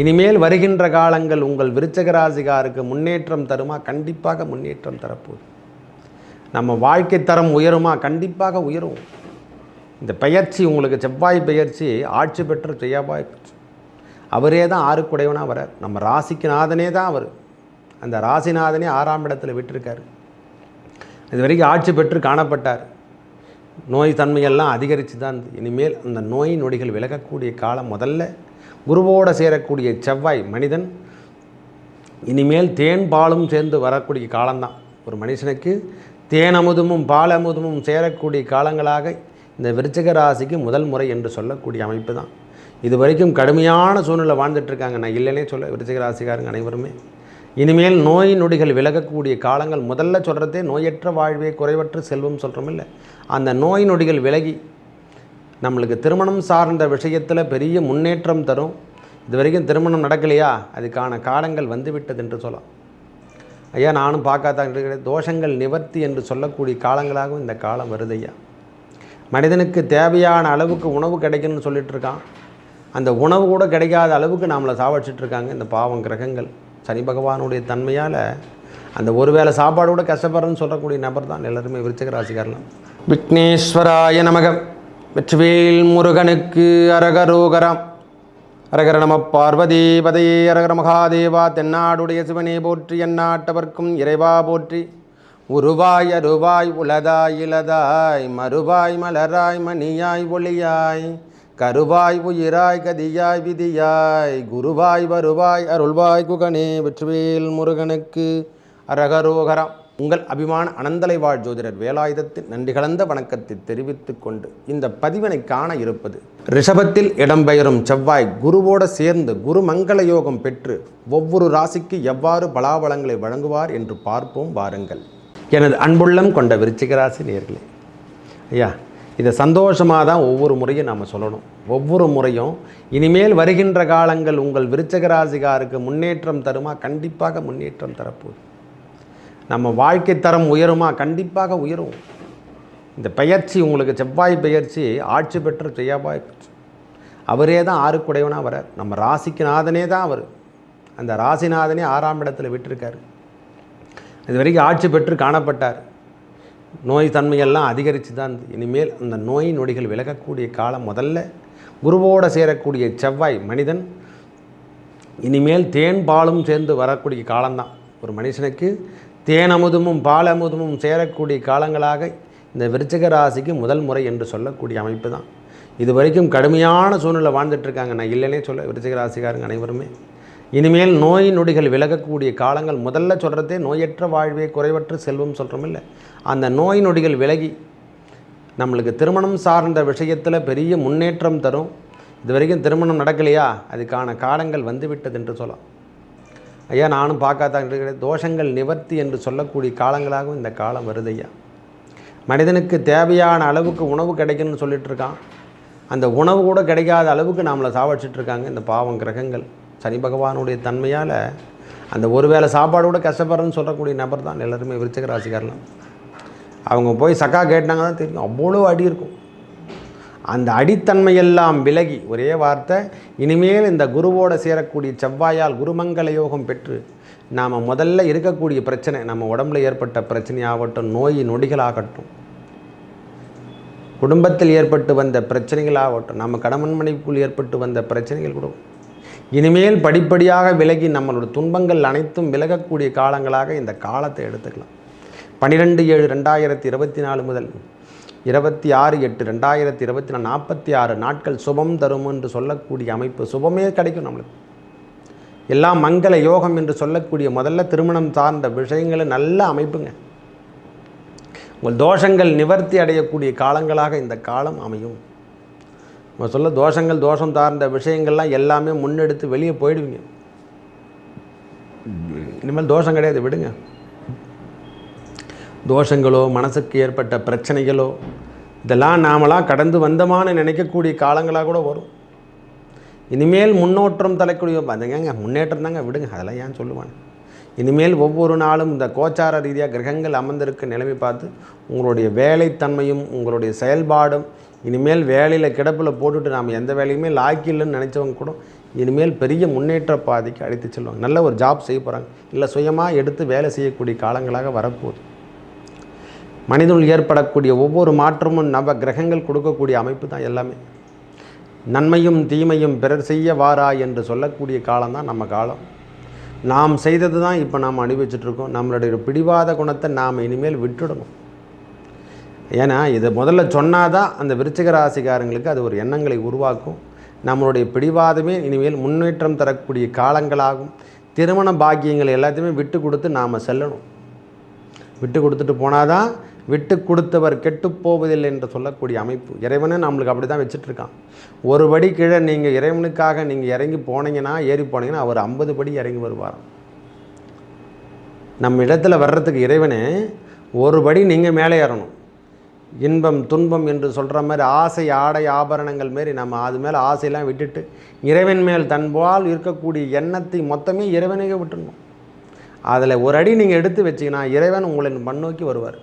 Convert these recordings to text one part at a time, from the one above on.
இனிமேல் வருகின்ற காலங்கள் உங்கள் விருச்சக ராசிகாருக்கு முன்னேற்றம் தருமா? கண்டிப்பாக முன்னேற்றம் தரப்போகுது. நம்ம வாழ்க்கை தரம் உயருமா? கண்டிப்பாக உயரும். இந்த பெயர்ச்சி உங்களுக்கு செவ்வாய் பெயர்ச்சி ஆட்சி பெற்ற செய்யாபாய் அவரே தான் ஆறுக்குடையவனாக வரார். நம்ம ராசிக்கு நாதனே தான் அவர். அந்த ராசிநாதனே ஆறாம் இடத்துல விட்டிருக்காரு. இது வரைக்கும் ஆட்சி பெற்று காணப்பட்டார். நோய் தன்மையெல்லாம் அதிகரித்து தான் இனிமேல் அந்த நோய் நொடிகள் விலகக்கூடிய காலம் முதல்ல. குருவோடு சேரக்கூடிய செவ்வாய் மனிதன் இனிமேல் தேன் பாலும் சேர்ந்து வரக்கூடிய காலம்தான். ஒரு மனுஷனுக்கு தேன் அமுதமும் பால் அமுதமும் சேரக்கூடிய காலங்களாக இந்த விருச்சிக ராசிக்கு முதல் முறை என்று சொல்லக்கூடிய அமைப்பு தான் இது வரைக்கும் கடுமையான சூழ்நிலை வாழ்ந்துட்டு இருக்காங்க நான் இல்லைனே சொல்ல விருச்சிக ராசிக்காரங்க அனைவருமே. இனிமேல் நோய் நொடிகள் விலகக்கூடிய காலங்கள் முதல்ல சொல்கிறதே நோயற்ற வாழ்வே குறைவற்ற செல்வம் சொல்கிறோம் இல்லை. அந்த நோய் நொடிகள் விலகி நம்மளுக்கு திருமணம் சார்ந்த விஷயத்தில் பெரிய முன்னேற்றம் தரும். இது வரைக்கும் திருமணம் நடக்கலையா? அதுக்கான காலங்கள் வந்துவிட்டது என்று சொல்லலாம். ஐயா நானும் பார்க்காதான் இருக்கிறேன். தோஷங்கள் நிவர்த்தி என்று சொல்லக்கூடிய காலங்களாகவும் இந்த காலம் வருது ஐயா. மனிதனுக்கு தேவையான அளவுக்கு உணவு கிடைக்கணும்னு சொல்லிட்டு இருக்கான் அந்த உணவு கூட கிடைக்காத அளவுக்கு நம்மளை சாவடிச்சிட்டு இருக்காங்க இந்த பாவம் கிரகங்கள். சனி பகவானுடைய தன்மையால் அந்த ஒருவேளை சாப்பாடு கூட கஷ்டப்படுறேன்னு சொல்லக்கூடிய நபர் தான் எல்லாருமே விருச்சக ராசிக்காரலாம் விக்னேஸ்வராய நமகம் வெற்றிவேல் முருகனுக்கு அரகரோகரம். அரகர நம பார்வதி பதையே அரகர மகாதேவா தென்னாடுடைய சிவனே போற்றி எந்நாட்டவர்க்கும் இறைவா போற்றி. உருவாய் அருவாய் உலதாய் இலதாய் மறுவாய் மலராய் மணியாய் ஒளியாய். கருவாய் உயிராய் கதியாய் விதியாய். குருவாய் வருவாய் அருள்வாய் குகனே வெற்றிவேல் முருகனுக்கு அரகரோகரம். உங்கள் அபிமான அனந்தலை வாழ் ஜோதிடர் வேலாயுதத்தின் நன்றி கலந்த வணக்கத்தை தெரிவித்துக் கொண்டு இந்த பதிவினை காண இருப்பது ரிஷபத்தில் இடம்பெயரும் செவ்வாய் குருவோடு சேர்ந்து குரு மங்கள யோகம் பெற்று ஒவ்வொரு ராசிக்கு எவ்வாறு பலாபலங்களை வழங்குவார் என்று பார்ப்போம் வாருங்கள். எனது அன்புள்ளம் கொண்ட விருச்சிக ராசி நேர்களே ஐயா இதை சந்தோஷமாக தான் ஒவ்வொரு முறையும் நாம் சொல்லணும். ஒவ்வொரு முறையும் இனிமேல் வருகின்ற காலங்கள் உங்கள் விருச்சகராசிகாருக்கு முன்னேற்றம் தருமா? கண்டிப்பாக முன்னேற்றம் தரப்போகுது. நம்ம வாழ்க்கை தரம் உயருமா? கண்டிப்பாக உயரும். இந்த பெயர்ச்சி உங்களுக்கு செவ்வாய் பெயர்ச்சி ஆட்சி பெற்ற செவ்வாய் பெற்று அவரே தான் ஆறுக்குடையவனாக வரார். நம்ம ராசிக்கு நாதனே தான் அவர். அந்த ராசிநாதனே ஆறாம் இடத்துல விட்டிருக்காரு. இது வரைக்கும் ஆட்சி பெற்று காணப்பட்டார். நோய் தன்மையெல்லாம் அதிகரித்து தான் இனிமேல் அந்த நோய் நொடிகள் விலகக்கூடிய காலம் முதல்ல. குருவோடு சேரக்கூடிய செவ்வாய் மனிதன். இனிமேல் தேன் பாலும் சேர்ந்து வரக்கூடிய காலம்தான். ஒரு மனுஷனுக்கு தேன் அமுதமும் சேரக்கூடிய காலங்களாக இந்த விருச்சிக ராசிக்கு முதல் முறை என்று சொல்லக்கூடிய அமைப்பு தான். இது வரைக்கும் கடுமையான சூழ்நிலை வாழ்ந்துட்டு இருக்காங்க நான் இல்லைனே சொல்ல விருச்சிக ராசிக்காரங்க அனைவருமே. இனிமேல் நோய் நொடிகள் விலகக்கூடிய காலங்கள் முதல்ல சொல்கிறதே நோயற்ற வாழ்வே குறைவற்ற செல்வம் சொல்கிறோம் இல்லை. அந்த நோய் நொடிகள் விலகி நம்மளுக்கு திருமணம் சார்ந்த விஷயத்தில் பெரிய முன்னேற்றம் தரும். இது வரைக்கும் திருமணம் நடக்கலையா? அதுக்கான காலங்கள் வந்துவிட்டது என்று சொல்லலாம். ஐயா நானும் பார்க்காதான் இருக்கிறேன். தோஷங்கள் நிவர்த்தி என்று சொல்லக்கூடிய காலங்களாகவும் இந்த காலம் வருது ஐயா. மனிதனுக்கு தேவையான அளவுக்கு உணவு கிடைக்கணும்னு சொல்லிட்டு இருக்கான். அந்த உணவு கூட கிடைக்காத அளவுக்கு நம்மளை சாவடிச்சிட்டு இருக்காங்க இந்த பாவம் கிரகங்கள். சனி பகவானுடைய தன்மையால் அந்த ஒருவேளை சாப்பாடு கூட கஷ்டப்படுறேன்னு சொல்லக்கூடிய நபர் தான் எல்லாருமே விருச்சக ராசிக்காரலாம் அவங்க போய் சக்கா கேட்டாங்க தான் தெரியும். அவ்வளோ அடி இருக்கும். அந்த அடித்தன்மையெல்லாம் விலகி ஒரே வார்த்தை இனிமேல் இந்த குருவோடு சேரக்கூடிய செவ்வாயால் குருமங்கள யோகம் பெற்று நாம் முதல்ல இருக்கக்கூடிய பிரச்சனை நம்ம உடம்புல ஏற்பட்ட பிரச்சனையாகட்டும் நோய் நொடிகளாகட்டும் குடும்பத்தில் ஏற்பட்டு வந்த பிரச்சனைகளாகட்டும் நம்ம கடமன்மனைக்குள் மனைவிக்குள் ஏற்பட்டு வந்த பிரச்சனைகள் கூட. இனிமேல் படிப்படியாக விலகி நம்மளோட துன்பங்கள் அனைத்தும் விலகக்கூடிய காலங்களாக இந்த காலத்தை எடுத்துக்கலாம். பன்னிரெண்டு ஏழு ரெண்டாயிரத்தி இருபத்தி நாலு முதல் இருபத்தி ஆறு எட்டு ரெண்டாயிரத்தி இருபத்தி நாலு நாற்பத்தி ஆறு நாட்கள் சுபம் தரும் என்று சொல்லக்கூடிய அமைப்பு சுபமே கிடைக்கும் நம்மளுக்கு. எல்லாம் மங்கள யோகம் என்று சொல்லக்கூடிய முதல்ல திருமணம் சார்ந்த விஷயங்களை நல்ல அமைப்புங்க. உங்கள் தோஷங்கள் நிவர்த்தி அடையக்கூடிய காலங்களாக இந்த காலம் அமையும். நம்ம சொல்ல தோஷங்கள் தோஷம் சார்ந்த விஷயங்கள்லாம் எல்லாமே முன்னெடுத்து வெளியே போயிடுவீங்க. இனிமேல் தோஷம் கிடையாது விடுங்க. தோஷங்களோ மனசுக்கு ஏற்பட்ட பிரச்சனைகளோ இதெல்லாம் நாமளாக கடந்து வந்தமான நினைக்கக்கூடிய காலங்களாக கூட வரும். இனிமேல் முன்னோற்றம் தலைக்கூடிய பார்த்துங்க முன்னேற்றம் தாங்க விடுங்க அதெல்லாம் ஏன் சொல்லுவாங்க இனிமேல் ஒவ்வொரு நாளும் இந்த கோச்சார ரீதியாக கிரகங்கள் அமர்ந்திருக்க நிலைமை பார்த்து உங்களுடைய வேலைத்தன்மையும் உங்களுடைய செயல்பாடும் இனிமேல் வேலையில் கிடப்பில் போட்டுட்டு நாம் எந்த வேலையுமே லாக்கி இல்லைன்னு நினச்சவங்க கூட இனிமேல் பெரிய முன்னேற்ற பாதைக்கு அழைத்து செல்வாங்க. நல்ல ஒரு ஜாப் செய்ய போகிறாங்க இல்லை சுயமாக எடுத்து வேலை செய்யக்கூடிய காலங்களாக வரப்போகுது. மனிதனுள் ஏற்படக்கூடிய ஒவ்வொரு மாற்றமும் நவ கிரகங்கள் கொடுக்கக்கூடிய அமைப்பு தான் எல்லாமே. நன்மையும் தீமையும் பிறர் செய்ய வாரா என்று சொல்லக்கூடிய காலம்தான் நம்ம காலம். நாம் செய்தது தான் இப்போ நாம் அனுபவிச்சுட்ருக்கோம் நம்மளுடைய பிடிவாத குணத்தை நாம் இனிமேல் விட்டுடணும். ஏன்னா இதை முதல்ல சொன்னாதான் அந்த விருச்சிக ராசிக்காரங்களுக்கு அது ஒரு எண்ணங்களை உருவாக்கும். நம்மளுடைய பிடிவாதமே இனிமேல் முன்னேற்றம் தரக்கூடிய காலங்களாகும். திருமண பாக்கியங்கள் எல்லாத்தையுமே விட்டு கொடுத்து நாம் செல்லணும். விட்டு கொடுத்துட்டு போனாதான் விட்டு கொடுத்தவர் கெட்டுப் போவதில்லை என்று சொல்லக்கூடிய அமைப்பு. இறைவனே நம்மளுக்கு அப்படி தான் வச்சுட்ருக்கான். ஒரு படி கீழே நீங்கள் இறைவனுக்காக நீங்கள் இறங்கி போனீங்கன்னா ஏறி போனீங்கன்னா அவர் ஐம்பது படி இறங்கி வருவார் நம்ம இடத்துல வர்றதுக்கு இறைவனே ஒரு படி நீங்கள் மேலே ஏறணும். இன்பம் துன்பம் என்று சொல்கிற மாதிரி ஆசை ஆடை ஆபரணங்கள் மாரி நம்ம அது மேலே ஆசையெல்லாம் விட்டுட்டு இறைவன் மேல் தன்பால் இருக்கக்கூடிய எண்ணத்தை மொத்தமே இறைவனுக்கே விட்டுடணும் அதில் ஒரு அடி நீங்கள் எடுத்து வச்சிங்கன்னா இறைவன் உங்களை மண்ணோக்கி வருவார்.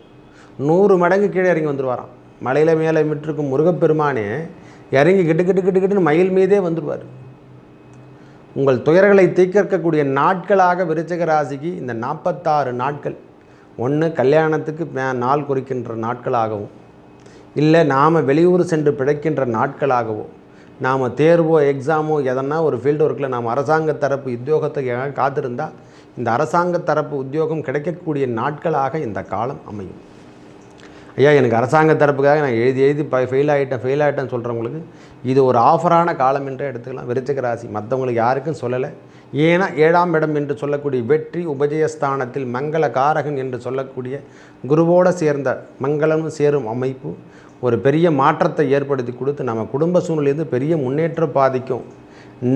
நூறு மடங்கு கீழே இறங்கி வந்துடுவாராம் மலையில் மேலே விட்டுருக்கும் முருகப்பெருமானே இறங்கி கிட்டு கிட்டு கிட்டு கிட்டுன்னு மயில் மீதே வந்துடுவார் உங்கள் துயர்களை தீர்க்கக்கூடிய நாட்களாக விருச்சக ராசிக்கு இந்த நாற்பத்தாறு நாட்கள் ஒன்று கல்யாணத்துக்கு நாள் குறிக்கின்ற நாட்களாகவும் இல்லை நாம் வெளியூர் சென்று பிழைக்கின்ற நாட்களாகவோ நாம் தேர்வோ எக்ஸாமோ எதனா ஒரு ஃபீல்டு ஒர்க்கில் நாம் அரசாங்க தரப்பு உத்தியோகத்துக்காக காத்திருந்தால் இந்த அரசாங்க தரப்பு உத்தியோகம் கிடைக்கக்கூடிய நாட்களாக இந்த காலம் அமையும். ஐயா எனக்கு அரசாங்க தரப்புக்காக நான் எழுதி எழுதி ப ஃபெயில் ஆகிட்டேன் ஃபெயில் ஆகிட்டேன்னு சொல்கிறவங்களுக்கு இது ஒரு ஆஃபரான காலம் என்றே எடுத்துக்கலாம். விருச்சிக ராசி மற்றவங்களுக்கு யாருக்கும் சொல்லலை. ஏன்னா ஏழாம் இடம் என்று சொல்லக்கூடிய வெற்றி உபஜயஸ்தானத்தில் மங்கள காரகன் என்று சொல்லக்கூடிய குருவோடு சேர்ந்த மங்களம் சேரும் அமைப்பு ஒரு பெரிய மாற்றத்தை ஏற்படுத்தி கொடுத்து நம்ம குடும்ப சூழ்நிலையிலிருந்து பெரிய முன்னேற்ற பாதிக்கும்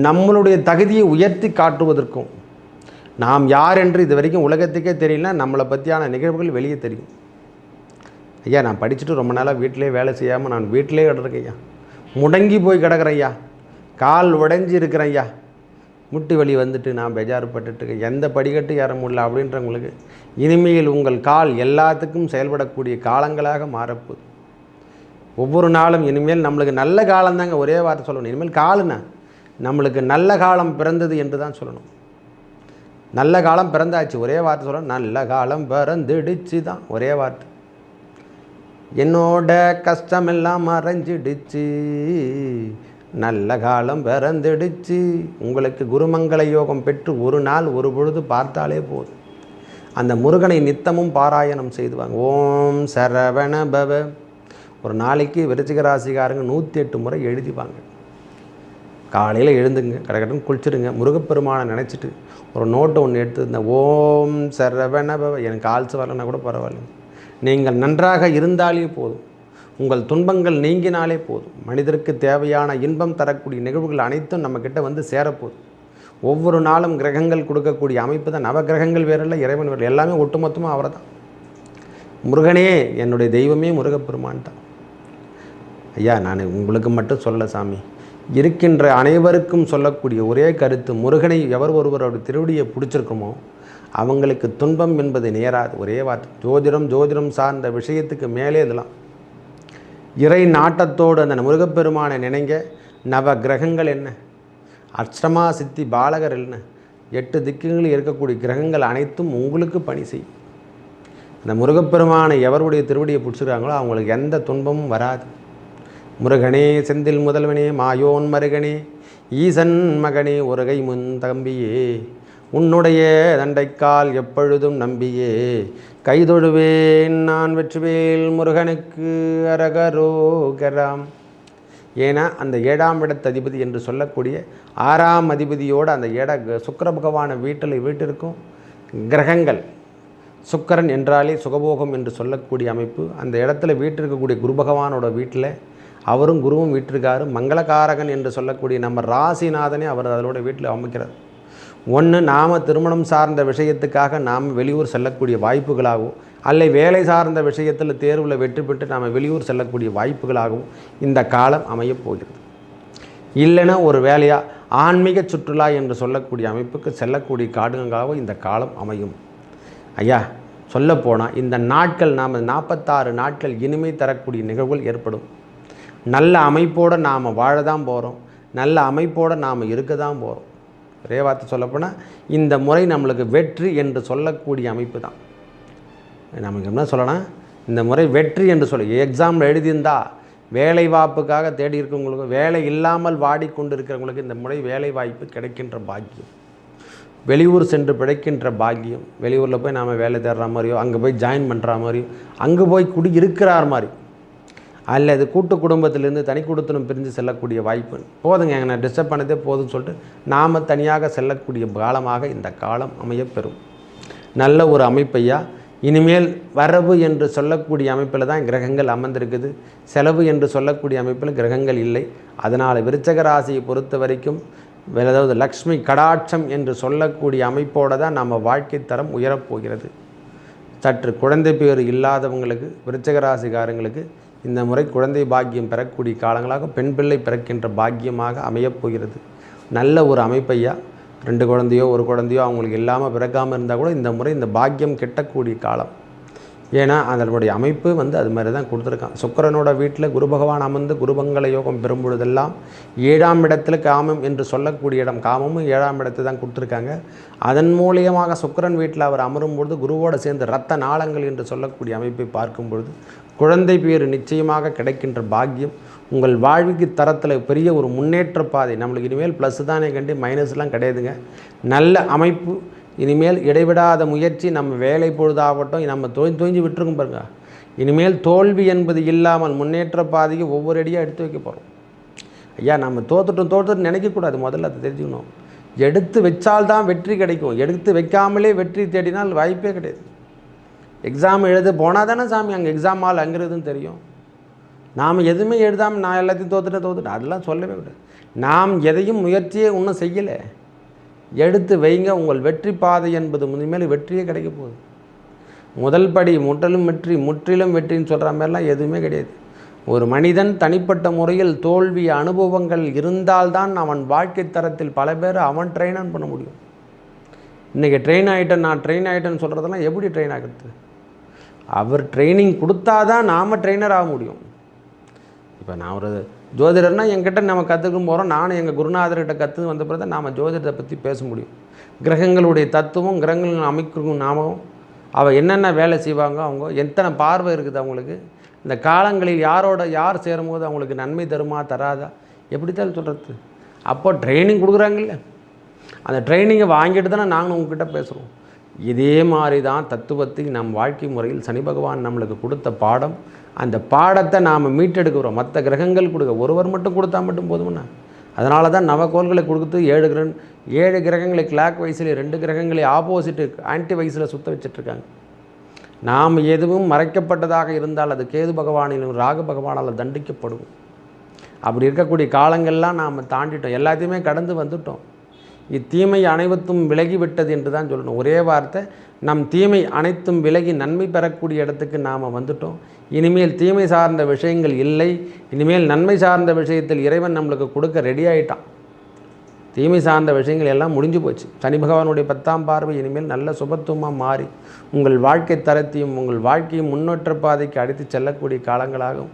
நம்மளுடைய தகுதியை உயர்த்தி காட்டுவதற்கும் நாம் யார் என்று இது வரைக்கும் உலகத்துக்கே தெரியல நம்மளை பற்றியான நிகழ்வுகள் வெளியே தெரியும். ஐயா நான் படிச்சுட்டு ரொம்ப நாளாக வீட்டிலே வேலை செய்யாமல் நான் வீட்டிலே கிடக்கிறேன் ஐயா. முடங்கி போய் கிடக்கிறேன் ஐயா. கால் உடைஞ்சி இருக்கிறேன் ஐயா. முட்டி வலி வந்துட்டு நான் பெஜாறுப்பட்டுட்டு பட்டுட்டு எந்த படிக்கட்டு ஏற முடியல அப்படின்றவங்களுக்கு இனிமேல் உங்கள் கால் எல்லாத்துக்கும் செயல்படக்கூடிய காலங்களாக மாறப்போகுது. ஒவ்வொரு நாளும் இனிமேல் நம்மளுக்கு நல்ல காலம் தாங்க ஒரே வார்த்தை சொல்லணும். இனிமேல் காலுண்ணா. நம்மளுக்கு நல்ல காலம் பிறந்தது என்று தான் சொல்லணும். நல்ல காலம் பிறந்தாச்சு ஒரே வார்த்தை சொல்லணும். நல்ல காலம் பிறந்துடுச்சு தான் ஒரே வார்த்தை. என்னோட கஷ்டமெல்லாம் மறைஞ்சிடுச்சு. நல்ல காலம் பிறந்துடுச்சு. உங்களுக்கு குருமங்கள யோகம் பெற்று ஒரு நாள் ஒரு பொழுது பார்த்தாலே போதும். அந்த முருகனை நித்தமும் பாராயணம் செய்துவாங்க. ஓம் சரவண பவ. ஒரு நாளைக்கு விருச்சிக ராசிக்காரங்க நூற்றி எட்டு முறை எழுதிவாங்க காலையில் எழுந்துங்க கடகடன்னு குளிச்சிடுங்க. முருகப்பெருமானை நினச்சிட்டு ஒரு நோட்டை ஒன்று எடுத்து இந்த ஓம் சரவண பவ. எனக்கு ஆல்ஸ் வரலன்னா கூட பரவாயில்ல நீங்கள் நன்றாக இருந்தாலே போதும். உங்கள் துன்பங்கள் நீங்கினாலே போதும். மனிதருக்கு தேவையான இன்பம் தரக்கூடிய நிகழ்வுகள் அனைத்தும் நம்மக்கிட்ட வந்து சேரப்போகுது. ஒவ்வொரு நாளும் கிரகங்கள் கொடுக்கக்கூடிய அமைப்பு தான். நவகிரகங்கள் வேறு இல்லை இறைவன் வேறு எல்லாமே ஒட்டுமொத்தமாக அவரை தான். முருகனே என்னுடைய தெய்வமே முருகப்பெருமான் தான். ஐயா நான் உங்களுக்கு மட்டும் சொல்ல சாமி. இருக்கின்ற அனைவருக்கும் சொல்லக்கூடிய ஒரே கருத்து முருகனை எவர் ஒருவர் திருவடியை பிடிச்சிருக்குமோ அவங்களுக்கு துன்பம் என்பது நேராது. ஒரே வார்த்தை. ஜோதிடம் ஜோதிடம் சார்ந்த விஷயத்துக்கு மேலே இதெல்லாம். இறை நாட்டத்தோடு அந்த முருகப்பெருமானை நினைங்க. நவ கிரகங்கள் என்ன? அஷ்டமா சித்தி பாலகர் என்ன? எட்டு திக்குகளில் இருக்கக்கூடிய கிரகங்கள் அனைத்தும் உங்களுக்கு பணி செய்யும். அந்த முருகப்பெருமானை எவருடைய திருவடியை பிடிச்சிருக்காங்களோ அவங்களுக்கு எந்த துன்பமும் வராது. முருகனே செந்தில் முதல்வனே மாயோன் மருகனே ஈசன் மகனே ஒருகை முன் தம்பியே உன்னுடைய தண்டைக்கால் எப்பொழுதும் நம்பியே. கைதொழுவேன் நான் வெற்றிவேல் முருகனுக்கு அரகரோகராம் ஏன்னா அந்த ஏழாம் இடத்து அதிபதி என்று சொல்லக்கூடிய ஆறாம் அதிபதியோடு அந்த இட சுக்கர பகவான வீட்டில் வீட்டிற்கும் கிரகங்கள். சுக்கரன் என்றாலே சுகபோகம் என்று சொல்லக்கூடிய அமைப்பு. அந்த இடத்துல வீட்டிருக்கக்கூடிய குரு பகவானோட வீட்டில் அவரும் குருவும் வீட்டிருக்காரு. மங்களகாரகன் என்று சொல்லக்கூடிய நம்ம ராசிநாதனே அவர் அதனோட வீட்டில் அமைக்கிறார். ஒன்று நாம் திருமணம் சார்ந்த விஷயத்துக்காக நாம் வெளியூர் செல்லக்கூடிய வாய்ப்புகளாகவும் அல்ல வேலை சார்ந்த விஷயத்தில் தேர்வில் வெற்றி பெற்று நாம் வெளியூர் செல்லக்கூடிய வாய்ப்புகளாகவும் இந்த காலம் அமையப் போகிறது. இல்லைன்னா ஒரு வேலையாக ஆன்மீக சுற்றுலா என்று சொல்லக்கூடிய அமைப்புக்கு செல்லக்கூடிய காடுகளாகவும் இந்த காலம் அமையும். ஐயா சொல்லப்போனால் இந்த நாட்கள் நாம் நாற்பத்தாறு நாட்கள் இனிமை தரக்கூடிய நிகழ்வுகள் ஏற்படும். நல்ல அமைப்போடு நாம் வாழ தான் போகிறோம் நல்ல அமைப்போடு நாம் இருக்க தான் போகிறோம் ஒரே வார்த்தை சொல்லப்போனால் இந்த முறை நம்மளுக்கு வெற்றி என்று சொல்லக்கூடிய அமைப்பு தான். நமக்கு என்ன சொல்லலாம் இந்த முறை வெற்றி என்று சொல்ல. எக்ஸாமில் எழுதியிருந்தா வேலை வாய்ப்புக்காக தேடி இருக்கவங்களுக்கு வேலை இல்லாமல் வாடிக்கொண்டு இருக்கிறவங்களுக்கு இந்த முறை வேலை வாய்ப்பு கிடைக்கின்ற பாக்கியம். வெளியூர் சென்று பிழைக்கின்ற பாக்கியம். வெளியூரில் போய் நாம் வேலை தேடுற மாதிரியோ அங்கே போய் ஜாயின் பண்ணுற மாதிரியோ அங்கே போய் குடி இருக்கிறார் மாதிரி. அல்லது கூட்டு குடும்பத்திலேருந்து தனி குடுத்தனம் பிரிஞ்சு செல்லக்கூடிய வாய்ப்பு போதுங்க எங்க நான் டிஸ்டர்ப் பண்ணதே போதும்னு சொல்லிட்டு நாம் தனியாக செல்லக்கூடிய காலமாக இந்த காலம் அமையப்பெறும். நல்ல ஒரு அமைப்பையா? இனிமேல் வரவு என்று சொல்லக்கூடிய அமைப்பில் தான் கிரகங்கள் அமர்ந்திருக்குது. செலவு என்று சொல்லக்கூடிய அமைப்பில் கிரகங்கள் இல்லை. அதனால் விருச்சக ராசியை பொறுத்த வரைக்கும் அதாவது லக்ஷ்மி கடாட்சம் என்று சொல்லக்கூடிய அமைப்போடு தான் நம்ம வாழ்க்கை தரம் உயரப்போகிறது. சற்று குழந்தை பேர் இல்லாதவங்களுக்கு விருச்சக ராசிக்காரங்களுக்கு இந்த முறை குழந்தை பாக்கியம் பெறக்கூடிய காலங்களாக பெண் பிள்ளை பிறக்கின்ற பாக்கியமாக அமையப்போகிறது நல்ல ஒரு அமைப்பையா? ரெண்டு குழந்தையோ ஒரு குழந்தையோ அவங்களுக்கு இல்லாமல் பிறக்காமல் இருந்தால் கூட இந்த முறை இந்த பாக்கியம் கெட்டக்கூடிய காலம். ஏன்னா அதனுடைய அமைப்பு வந்து அது மாதிரி தான் கொடுத்துருக்கான். சுக்கரனோட வீட்டில் குரு பகவான் அமர்ந்து குருபங்கள யோகம் பெறும் பொழுதெல்லாம் ஏழாம் இடத்துல காமம் என்று சொல்லக்கூடிய இடம் காமமும் ஏழாம் இடத்தை தான் கொடுத்துருக்காங்க. அதன் மூலியமாக சுக்கிரன் வீட்டில் அவர் அமரும் பொழுது குருவோடு சேர்ந்து ரத்த நாளங்கள் என்று சொல்லக்கூடிய அமைப்பை பார்க்கும் பொழுது குழந்தை பேர் நிச்சயமாக கிடைக்கின்ற பாக்கியம். உங்கள் வாழ்வுக்கு தரத்தில் பெரிய ஒரு முன்னேற்ற பாதை. நம்மளுக்கு இனிமேல் ப்ளஸ் தானே கண்டு மைனஸ்லாம் கிடையாதுங்க. நல்ல அமைப்பு இனிமேல் இடைவிடாத முயற்சி நம்ம வேலை பொழுதாகட்டும் நம்ம தொய்ந்து தொய்ஞ்சு விட்டுருக்கும் பாருங்க. இனிமேல் தோல்வி என்பது இல்லாமல் முன்னேற்ற பாதைக்கு ஒவ்வொரு அடியாக எடுத்து வைக்க போகிறோம் ஐயா நம்ம தோத்துட்டோம் தோத்துட்டு நினைக்கக்கூடாது முதல்ல அதை தெரிஞ்சுக்கணும். எடுத்து வச்சால்தான் வெற்றி கிடைக்கும். எடுத்து வைக்காமலே வெற்றி தேடினால் வாய்ப்பே கிடையாது. எக்ஸாம் எழுத போனால் தானே சாமி அங்கே எக்ஸாம் ஆள் அங்கிறதுன்னு தெரியும். நாம் எதுவுமே எழுதாமல் நான் எல்லாத்தையும் தோத்துட்டேன் தோத்துட்டேன் அதெல்லாம் சொல்லவே விடாது நாம் எதையும் முயற்சியே இன்னும் செய்யலை. எடுத்து வைங்க உங்கள் வெற்றி பாதை என்பது இனிமேல் வெற்றியே கிடைக்க போகுது. முதல் படி முற்றிலும் வெற்றி முற்றிலும் வெற்றின்னு சொல்கிற மாதிரிலாம் எதுவுமே கிடையாது. ஒரு மனிதன் தனிப்பட்ட முறையில் தோல்வி அனுபவங்கள் இருந்தால்தான் அவன் வாழ்க்கை தரத்தில் பல பேர் அவன் ட்ரெயின் பண்ண முடியும். இன்றைக்கி ட்ரெயின் ஆகிட்டேன் நான் ட்ரெயின் ஆகிட்டேன்னு சொல்கிறதெல்லாம் எப்படி ட்ரெயின் ஆகிறது? அவர் ட்ரைனிங் கொடுத்தா தான் நாம் ட்ரெயினர் ஆக முடியும். இப்போ நான் ஒரு ஜோதிடர்னா என்கிட்ட நம்ம கற்றுக்கும் போகிறோம் நானும் எங்கள் குருநாதர்கிட்ட கற்று வந்த பிறகு தான் நாம் ஜோதிடத்தை பற்றி பேச முடியும். கிரகங்களுடைய தத்துவம் கிரகங்கள் அமைக்கும் நாமம் அவள் என்னென்ன வேலை செய்வாங்க அவங்க எத்தனை பார்வை இருக்குது அவங்களுக்கு இந்த காலங்களில் யாரோட யார் சேரும்போது அவங்களுக்கு நன்மை தருமா தராதா? எப்படித்தான் சொல்கிறது அப்போ ட்ரைனிங் கொடுக்குறாங்கல்ல. அந்த ட்ரைனிங்கை வாங்கிட்டு தானே நாங்கள் உங்ககிட்ட பேசுகிறோம் இதே மாதிரி தான் தத்துவத்தை நம் வாழ்க்கை முறையில் சனி பகவான் நம்மளுக்கு கொடுத்த பாடம். அந்த பாடத்தை நாம் மீட்டெடுக்கிறோம். மற்ற கிரகங்கள் கொடுக்க ஒருவர் மட்டும் கொடுத்தா மட்டும் போதும்ண்ணா அதனால தான் நவகோள்களை கொடுத்து ஏழு கிரகன் ஏழு கிரகங்களை கிளாக் வயசில் ரெண்டு கிரகங்களை ஆப்போசிட்டு ஆன்டி வயசில் சுத்த வச்சிட்ருக்காங்க நாம் எதுவும் மறைக்கப்பட்டதாக இருந்தால் அது கேது பகவானிலும் ராகு பகவானால் தண்டிக்கப்படும். அப்படி இருக்கக்கூடிய காலங்கள்லாம் நாம் தாண்டிட்டோம். எல்லாத்தையுமே கடந்து வந்துட்டோம். இத்தீமை அனைவத்தும் விலகிவிட்டது என்று தான் சொல்லணும். ஒரே வார்த்தை நம் தீமை அனைத்தும் விலகி நன்மை பெறக்கூடிய இடத்துக்கு நாம் வந்துட்டோம். இனிமேல் தீமை சார்ந்த விஷயங்கள் இல்லை. இனிமேல் நன்மை சார்ந்த விஷயத்தில் இறைவன் நம்மளுக்கு கொடுக்க ரெடி ஆயிட்டான். தீமை சார்ந்த விஷயங்கள் எல்லாம் முடிஞ்சு போச்சு. சனி பகவானுடைய பத்தாம் பார்வை இனிமேல் நல்ல சுபத்துவமாக மாறி உங்கள் வாழ்க்கை தரத்தையும் உங்கள் வாழ்க்கையும் முன்னேற்ற பாதைக்கு அடித்து செல்லக்கூடிய காலங்களாகும்.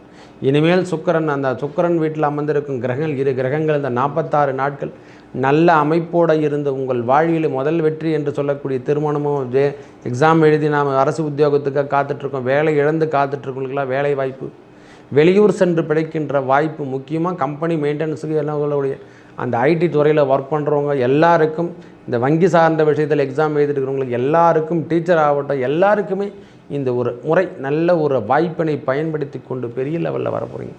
இனிமேல் சுக்கரன் அந்த சுக்கரன் வீட்டில் அமர்ந்திருக்கும் கிரகங்கள் இரு கிரகங்கள் இந்த நாற்பத்தாறு நாட்கள் நல்ல அமைப்போடு இருந்த உங்கள் வாழ்வில் முதல் வெற்றி என்று சொல்லக்கூடிய திருமணமும் எக்ஸாம் எழுதி நாம் அரசு உத்தியோகத்துக்காக காத்துட்ருக்கோம். வேலை இழந்து காத்துட்ருக்கவங்களுக்கெல்லாம் வேலை வாய்ப்பு. வெளியூர் சென்று பிழைக்கின்ற வாய்ப்பு முக்கியமாக கம்பெனி மெயின்டெனன்ஸுக்கு எல்லாம் அந்த ஐடி துறையில் ஒர்க் பண்ணுறவங்க எல்லாருக்கும் இந்த வங்கி சார்ந்த விஷயத்தில் எக்ஸாம் எழுதிட்டு இருக்கிறவங்களுக்கு எல்லாருக்கும் டீச்சர் ஆகட்டும் எல்லாருக்குமே இந்த ஒரு முறை நல்ல ஒரு வாய்ப்பினை பயன்படுத்தி கொண்டு பெரிய லெவலில் வர போகிறீங்க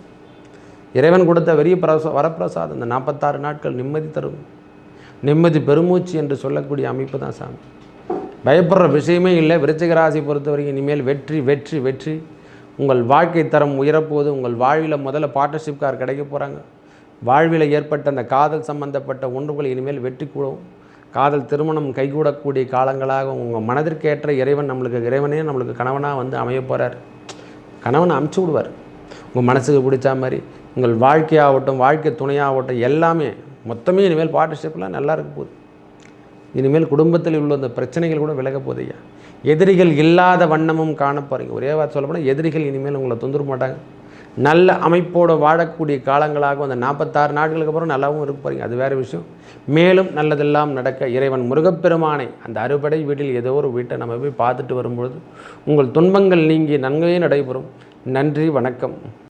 இறைவன் கொடுத்த வெறிய பிரச வரப்பிரசாதம் இந்த நாற்பத்தாறு நாட்கள் நிம்மதி தரும். நிம்மதி பெருமூச்சு என்று சொல்லக்கூடிய அமைப்பு தான் சாமி. பயப்படுற விஷயமே இல்லை. விருச்சிக ராசி பொறுத்தவரைக்கும் இனிமேல் வெற்றி வெற்றி வெற்றி. உங்கள் வாழ்க்கை தரம் உயரப்போது உங்கள் வாழ்வில் முதல்ல பார்ட்னர்ஷிப் கார் கிடைக்க போகிறாங்க வாழ்வில் ஏற்பட்ட அந்த காதல் சம்பந்தப்பட்ட ஒன்றுகள் இனிமேல் வெற்றி கூடும். காதல் திருமணம் கைகூடக்கூடிய காலங்களாக உங்கள் மனதிற்கேற்ற இறைவன் நம்மளுக்கு இறைவனே நம்மளுக்கு கணவனாக வந்து அமைய போகிறார் கணவனை அமுச்சு விடுவார். உங்கள் மனசுக்கு பிடிச்ச மாதிரி உங்கள் வாழ்க்கையாகட்டும் வாழ்க்கை துணையாகட்டும் எல்லாமே மொத்தமே இனிமேல் பார்ட்னர்ஷிப்லாம் நல்லா இருக்க போகுது. இனிமேல் குடும்பத்தில் உள்ள அந்த பிரச்சனைகள் கூட விலக போகுது ஐயா. எதிரிகள் இல்லாத வண்ணமும் காணப்பாருங்க ஒரே வார்த்தை சொல்ல போனால் எதிரிகள் இனிமேல் உங்களை தொந்தர மாட்டாங்க. நல்ல அமைப்போடு வாழக்கூடிய காலங்களாகவும் அந்த நாற்பத்தாறு நாட்களுக்கு அப்புறம் நல்லாவும் இருக்க போகிறீங்க அது வேறு விஷயம். மேலும் நல்லதெல்லாம் நடக்க இறைவன் முருகப்பெருமானை அந்த அறுபடை வீட்டில் ஏதோ ஒரு வீட்டை நம்ம போய் பார்த்துட்டு வரும்பொழுது உங்கள் துன்பங்கள் நீங்கி நன்மையே நடைபெறும். நன்றி வணக்கம்.